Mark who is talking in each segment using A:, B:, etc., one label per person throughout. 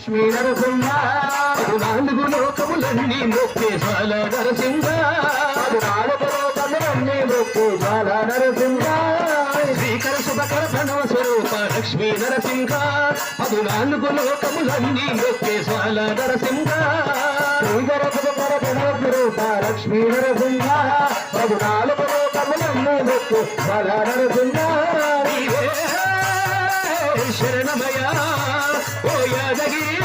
A: లక్ష్మీ నరసింహ నాలుగు లోకములన్నీ మొక్కే సాల నరసింహ. నాలుగు లోకములన్నీ మొక్కే సాల నరసింహ. శ్రీకర శుభకర ప్రణవ స్వరూప లక్ష్మీ నరసింహ. పదునాలుగు లోకములన్నీ మొక్కే సాల నరసింహ. శ్రీకర శుభకర ప్రణవ స్వరూప లక్ష్మీ నరసింహ. పదునాలుగు లోకములన్నీ మొక్కే సాల నరసింహ శరణమయా. యాదగిరి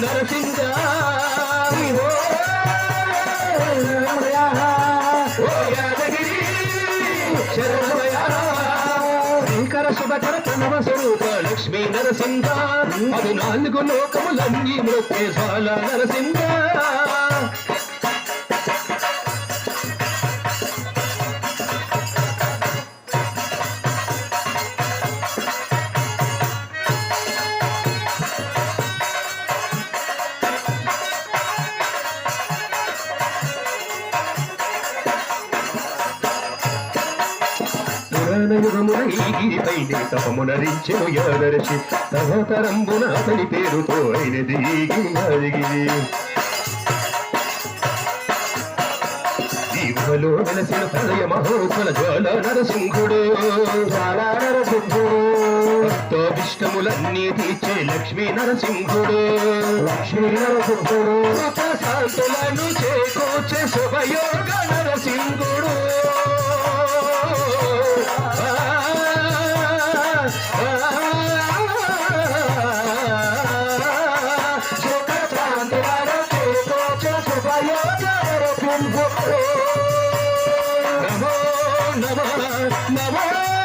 A: నరసింహ యాదగిరి శంకర శుభకర ప్రణవ స్వరూప లక్ష్మీ నరసింహ అది లోకములన్నీ మృత్యు సాల నరసింహ పురాణయుగమున ఈ గిరిపైనే తపమునరించెను యాదర్శి అతని పేరుతో అయినది ఈ గిరి యాదగిరి ఈ గుహలో వెలసిన ప్రళయ మహోత్సల జ్వాల నరసింహుడు. జ్వాల నరసింహుడు భక్తోభిష్టములన్నీ తీర్చే లక్ష్మీ నరసింహుడు లక్ష్మీ నరసింహుడు శాంతులను Nava, Nava, Nava.